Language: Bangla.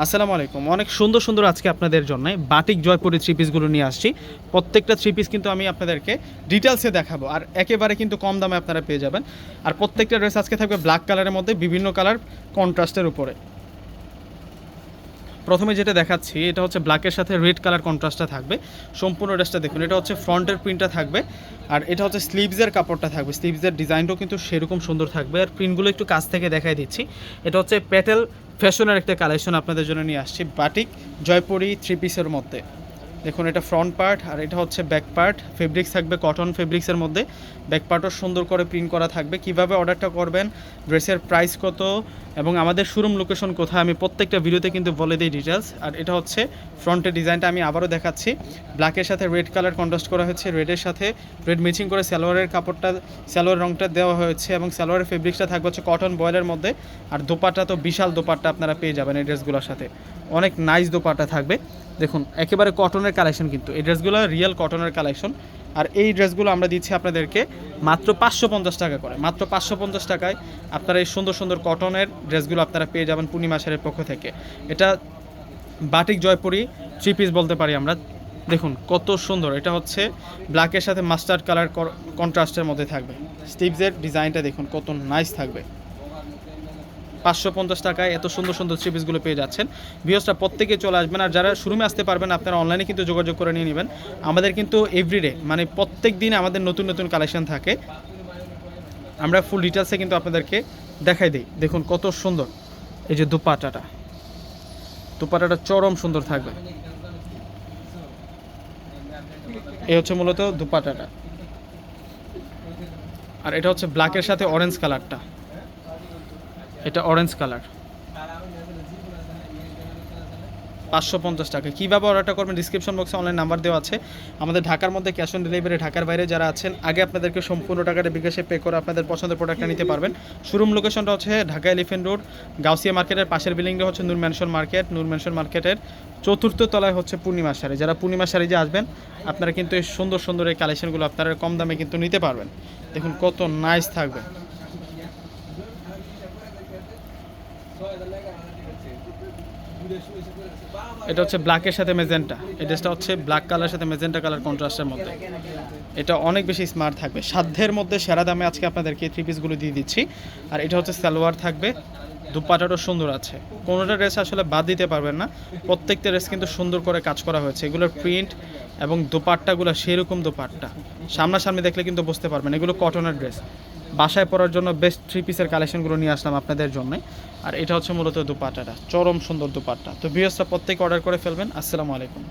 আসসালামু আলাইকুম। অনেক সুন্দর সুন্দর আজকে আপনাদের জন্য বাটিক জয়পুরি থ্রি পিসগুলো নিয়ে আসছি। প্রত্যেকটা থ্রি পিস কিন্তু আমি আপনাদেরকে ডিটেলসে দেখাবো। আর একেবারে কিন্তু কম দামে আপনারা পেয়ে যাবেন। আর প্রত্যেকটা ড্রেস আজকে থাকবে ব্ল্যাক কালারের মধ্যে, বিভিন্ন কালার কন্ট্রাস্টের উপরে। প্রথমে যেটা দেখাচ্ছি, এটা হচ্ছে ব্ল্যাকের সাথে রেড কালার কন্ট্রাস্টটা থাকবে। সম্পূর্ণ ড্রেসটা দেখুন, এটা হচ্ছে ফ্রন্টের প্রিন্টটা থাকবে। আর এটা হচ্ছে স্লিভসের কাপড়টা থাকবে। স্লিভসের ডিজাইনটাও কিন্তু সেরকম সুন্দর থাকবে। আর প্রিন্টগুলো একটু কাছ থেকে দেখাই দিচ্ছি। এটা হচ্ছে প্যাটেল ফ্যাশনের একটা কালেকশন আপনাদের জন্য নিয়ে আসছি বাটিক জয়পুরি থ্রি পিসের মধ্যে। দেখুন, এটা ফ্রন্ট পার্ট আর এটা হচ্ছে ব্যাক পার্ট ফেব্রিক্স থাকবে কটন ফেব্রিক্সের মধ্যে। ব্যাক পার্টও সুন্দর করে প্রিন্ট করা থাকবে। কীভাবে অর্ডারটা করবেন ড্রেসের প্রাইস কত, এবং আমাদের শোরুম লোকেশন কোথায়, আমি প্রত্যেকটা ভিডিওতে কিন্তু বলে দিই ডিটেলস আর এটা হচ্ছে ফ্রন্টের ডিজাইনটা আমি আবারও দেখাচ্ছি। ব্ল্যাকের সাথে রেড কালার কন্ট্রাস্ট করা হয়েছে। রেডের সাথে রেড ম্যাচিং করে সালোয়ারের কাপড়টা, সালোয়ার রংটা দেওয়া হয়েছে, এবং সালোয়ারের ফেব্রিক্সটা থাকবে হচ্ছে কটন বয়েলের মধ্যে। আর দোপাট্টা তো বিশাল দোপাট্টা আপনারা পেয়ে যাবেন এই ড্রেসগুলোর সাথে। অনেক নাইস দোপাট্টা থাকবে। দেখুন, একেবারে কটনের কালেকশন কিন্তু। এই ড্রেসগুলো রিয়েল কটনের কালেকশন আর এই ড্রেসগুলো আমরা দিচ্ছি আপনাদেরকে মাত্র পাঁচশো পঞ্চাশ টাকা করে। মাত্র পাঁচশো পঞ্চাশ টাকায় আপনারা এই সুন্দর সুন্দর কটনের ড্রেসগুলো আপনারা পেয়ে যাবেন পূর্ণিমা শাড়ির পক্ষ থেকে। এটা বাটিক জয়পুরি থ্রি পিস বলতে পারি আমরা। দেখুন, কত সুন্দর। এটা হচ্ছে ব্ল্যাকের সাথে মাস্টার্ড কালার কন্ট্রাস্টের মধ্যে থাকবে। স্টিভসের ডিজাইনটা দেখুন, কত নাইস থাকবে। পাঁচশো পঞ্চাশ টাকায় এত সুন্দর সুন্দর থ্রি পিসগুলো পেয়ে যাচ্ছেন। ভিওসটা প্রত্যেকে চলে আসবেন আর যারা শুরুমে আসতে পারবেন আপনারা অনলাইনে কিন্তু যোগাযোগ করে নিয়ে নেবেন। আমাদের কিন্তু এভরিডে মানে প্রত্যেক দিন আমাদের নতুন নতুন কালেকশন থাকে। আমরা ফুল ডিটেলসে কিন্তু আপনাদেরকে দেখাই দিই। দেখুন কত সুন্দর। এই যে দুপাটাটা। দুপাটাটা চরম সুন্দর থাকবে। এই হচ্ছে মূলত দুপাটাটা। আর এটা হচ্ছে ব্ল্যাকের সাথে অরেঞ্জ কালারটা এটা অরেঞ্জ কালার পাঁচশো পঞ্চাশ টাকা। কীভাবে অর্ডারটা করবেন? ডিসক্রিপশন বক্সে অনলাইন নাম্বার দেওয়া আছে। আমাদের ঢাকার মধ্যে ক্যাশ অন ডেলিভারি ঢাকার বাইরে যারা আছেন, আগে আপনাদেরকে সম্পূর্ণ টাকাটা বিকাশে পে করে আপনাদের পছন্দের প্রোডাক্টটা নিতে পারবেন। শোরুম লোকেশনটা হচ্ছে ঢাকা এলিফেন্ট রোড গাউসিয়া মার্কেটের পাশের বিল্ডিংটা হচ্ছে Noor mansion market Noor mansion মার্কেটের চতুর্থ তলায় হচ্ছে পূর্ণিমা শাড়ি যারা পূর্ণিমা শাড়ি যে আসবেন, আপনারা কিন্তু এই সুন্দর সুন্দর এই কালেকশনগুলো আপনারা কম দামে কিন্তু নিতে পারবেন। দেখুন কত নাইস থাকবে। এটা হচ্ছে ব্ল্যাকের সাথে মেজেন্টা এই ড্রেসটা হচ্ছে ব্ল্যাক কালার সাথে মেজেন্টা কালার কন্ট্রাস্টের মধ্যে। এটা অনেক বেশি স্মার্ট থাকবে। সাধ্যের মধ্যে সেরা দামে আজকে আপনাদেরকে থ্রি পিসগুলো দিয়ে দিচ্ছি। আর এটা হচ্ছে সালোয়ার থাকবে। দুপাটারও সুন্দর আছে। কোনোটা ড্রেস আসলে বাদ দিতে পারবেন না। প্রত্যেকটা ড্রেস কিন্তু সুন্দর করে কাজ করা হয়েছে। এগুলোর প্রিন্ট এবং দোপাট্টাগুলো সেরকম দোপাট্টা। সামনাসামনি দেখলে কিন্তু বুঝতে পারবেন, এগুলো কটনের ড্রেস বাসায় পরার জন্য বেস্ট থ্রি পিসের কালেকশনগুলো নিয়ে আসলাম আপনাদের জন্য। আর এটা হচ্ছে মূলত দুপাট্টাটা। চরম সুন্দর দুপাট্টা। তো ভিউসটা প্রত্যেকে অর্ডার করে ফেলবেন। আসসালামু আলাইকুম।